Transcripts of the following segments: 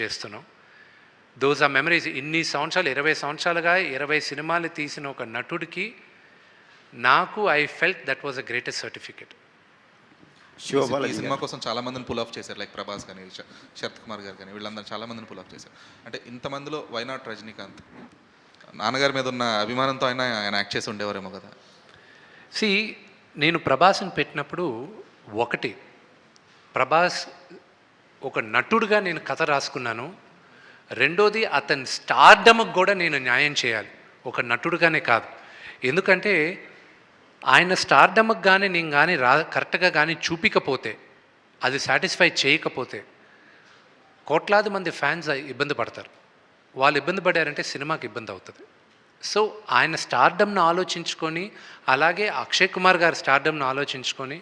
చేస్తున్నాం. దోస్ ఆ మెమరీస్ ఇన్ని సంవత్సరాలు ఇరవై సంవత్సరాలుగా ఇరవై సినిమాలు తీసిన ఒక నటుడికి నాకు I felt that was a greatest certificate ఈ సినిమా. కోసం చాలా మందిని పుల్ ఆఫ్ చేశారు. లైక్ ప్రభాస్ కానీ శరత్ కుమార్ గారు కానీ వీళ్ళందరూ చాలా మందిని పుల్ ఆఫ్ చేశారు. అంటే ఇంతమందిలో వైనాట్ రజనీకాంత్? నాన్నగారి మీద ఉన్న అభిమానంతో ఆయన ఆయన యాక్ట్ చేసి ఉండేవారేమో కదా. సి నేను ప్రభాస్ని పెట్టినప్పుడు ఒకటి ప్రభాస్ ఒక నటుడుగా నేను కథ రాసుకున్నాను. రెండోది అతని స్టార్డమ్కి కూడా నేను న్యాయం చేయాలి. ఒక నటుడుగానే కాదు. ఎందుకంటే ఆయన స్టార్డమ్కి కానీ నేను కానీ రా కరెక్ట్గా కానీ చూపించకపోతే అది సాటిస్ఫై చేయకపోతే కోట్లాది మంది ఫ్యాన్స్ ఇబ్బంది పడతారు. వాళ్ళు ఇబ్బంది పడారంటే సినిమాకి ఇబ్బంది అవుతుంది. సో ఆయన స్టార్డమ్ను ఆలోచించుకొని అలాగే అక్షయ్ కుమార్ గారి స్టార్డమ్ను ఆలోచించుకొని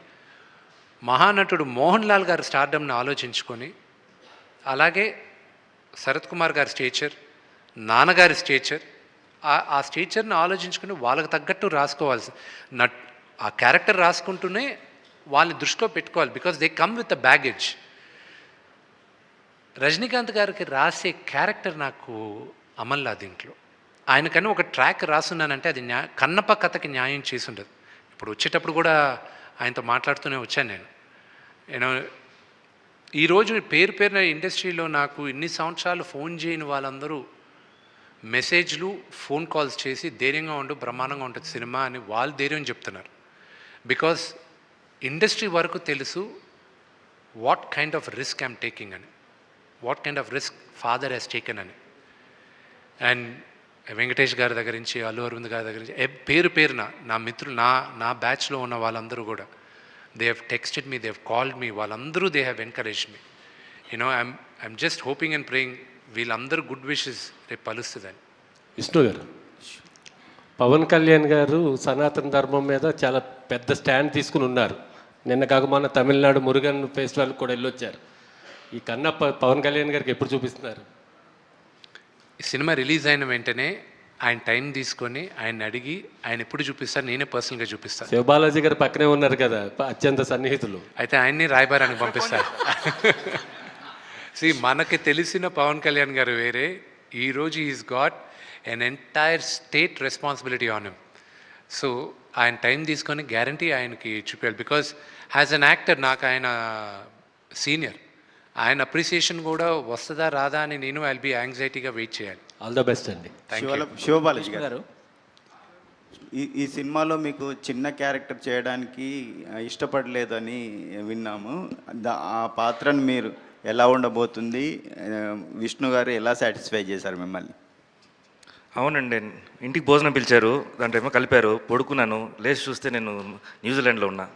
మహానటుడు మోహన్ లాల్ గారు స్టార్డమ్ని ఆలోచించుకొని అలాగే శరత్ కుమార్ గారి స్టేచర్ నాన్నగారి స్టేచర్ ఆ- స్టేచర్ని ఆలోచించుకుని వాళ్ళకి తగ్గట్టు రాసుకోవాల్సి నట్ ఆ క్యారెక్టర్ రాసుకుంటూనే వాళ్ళని దృష్టిలో పెట్టుకోవాలి. Because they come with a baggage. Rajinikanth గారికి రాసే క్యారెక్టర్ నాకు అమల్లా దీంట్లో. ఆయనకని ఒక ట్రాక్ రాసున్నానంటే అది న్యా కన్నప్ప కథకి న్యాయం చేసి ఉండదు. ఇప్పుడు వచ్చేటప్పుడు కూడా ఆయనతో మాట్లాడుతూనే వచ్చాను నేను. నేను ఈరోజు పేరు పేరున ఇండస్ట్రీలో నాకు ఇన్ని సంవత్సరాలు ఫోన్ చేయని వాళ్ళందరూ మెసేజ్లు ఫోన్ కాల్స్ చేసి ధైర్యంగా ఉండు బ్రహ్మాండంగా ఉంటుంది సినిమా అని వాళ్ళు ధైర్యం చెప్తున్నారు. బికాస్ ఇండస్ట్రీ వరకు తెలుసు what kind of risk I'm taking అని what kind of risk father has taken అని. అండ్ వెంకటేష్ గారి దగ్గర నుంచి అల్లు అరవింద్ గారి దగ్గర నుంచి పేరు పేరున నా మిత్రులు నా నా బ్యాచ్లో ఉన్న వాళ్ళందరూ కూడా they have texted me they have called me వాళ్ళందరూ they have encourage me you know I'm I'm just hoping and praying వీళ్ళందరూ గుడ్ విషెస్ రేపు పలుస్తుందని. విష్ణు గారు పవన్ కళ్యాణ్ గారు సనాతన ధర్మం మీద చాలా పెద్ద స్టాండ్ తీసుకుని ఉన్నారు. నిన్న కాక మొన్న తమిళనాడు మురుగన్ ఫెస్టివల్ కూడా వెళ్ళొచ్చారు. ఈ కన్నప్ప పవన్ కళ్యాణ్ గారికి ఎప్పుడు చూపిస్తున్నారు? ఈ సినిమా రిలీజ్ అయిన వెంటనే ఆయన టైం తీసుకొని ఆయన అడిగి ఆయన ఎప్పుడు చూపిస్తారు నేనే పర్సనల్గా చూపిస్తాను శివబాలాజీ గారు పక్కనే ఉన్నారు కదా అత్యంత సన్నిహితులు. అయితే ఆయన్ని రాయబారానికి పంపిస్తారు. సి మనకి తెలిసిన పవన్ కళ్యాణ్ గారు వేరే ఈరోజు is got an entire state responsibility on him so ఆయన టైం తీసుకొని గ్యారంటీ ఆయనకి చూపించాలి బికాజ్ యాజ్ అన్ యాక్టర్ నాకు ఆయన సీనియర్ ఆయన అప్రిసియేషన్ కూడా వస్తుందా రాదా అని నేను ఐల్ బి యాంగ్జైటీగా వెయిట్ చేయాలి. ఆల్ ద బెస్ట్ అండి. శివబాలాజీ గారు. ఈ ఈ సినిమాలో మీకు చిన్న క్యారెక్టర్ చేయడానికి ఇష్టపడలేదని విన్నాము. దా- ఆ పాత్రను మీరు ఎలా ఉండబోతుంది? విష్ణు గారు ఎలా సాటిస్ఫై చేశారు మిమ్మల్ని? అవునండి. ఇంటికి భోజనం పిలిచారు దాంట్లో ఏమో కలిపారు పడుకున్నాను లేచి చూస్తే నేను న్యూజిలాండ్లో ఉన్నా.